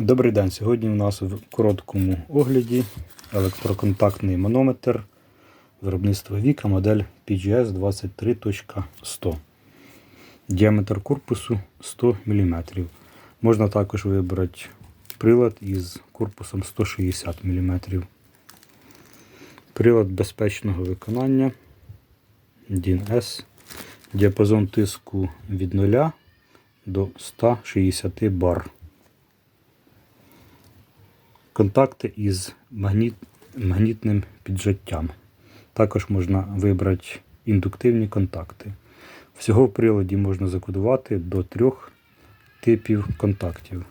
Добрий день. Сьогодні у нас в короткому огляді електроконтактний манометр виробництва Віка модель PGS 23.100. Діаметр корпусу 100 мм. Можна також вибрати прилад із корпусом 160 мм. Прилад безпечного виконання DIN S. Діапазон тиску від 0 до 160 бар. Контакти із магніт, магнітним піджаттям. Також можна вибрати індуктивні контакти. Всього в приладі можна закодувати до трьох типів контактів.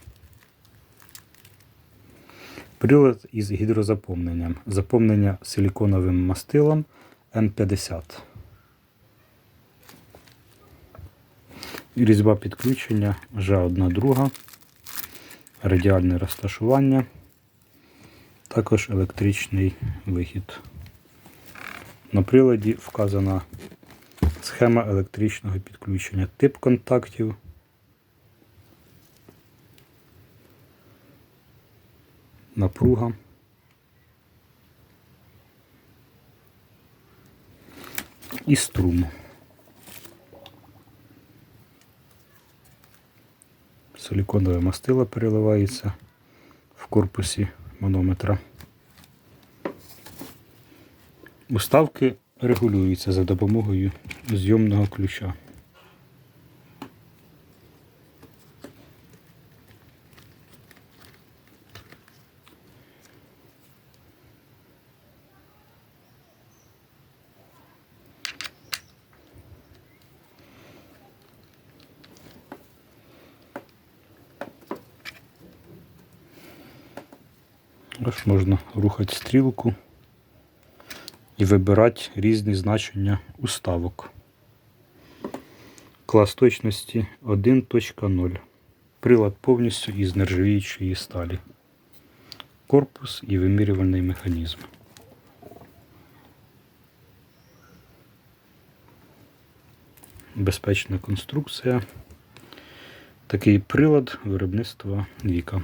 Прилад із гідрозаповненням. Заповнення силіконовим мастилом N50. Різьба підключення вже одна друга. Радіальне розташування. Також електричний вихід. На приладі вказана схема електричного підключення, тип контактів. Напруга. І струм. Силіконове мастило переливається в корпусі манометра. Уставки регулюються за допомогою зйомного ключа. Ось можна рухати стрілку і вибирати різні значення уставок. Клас точності 1.0. Прилад повністю із нержавіючої сталі. Корпус і вимірювальний механізм. Безпечна конструкція. Такий прилад виробництва Віка.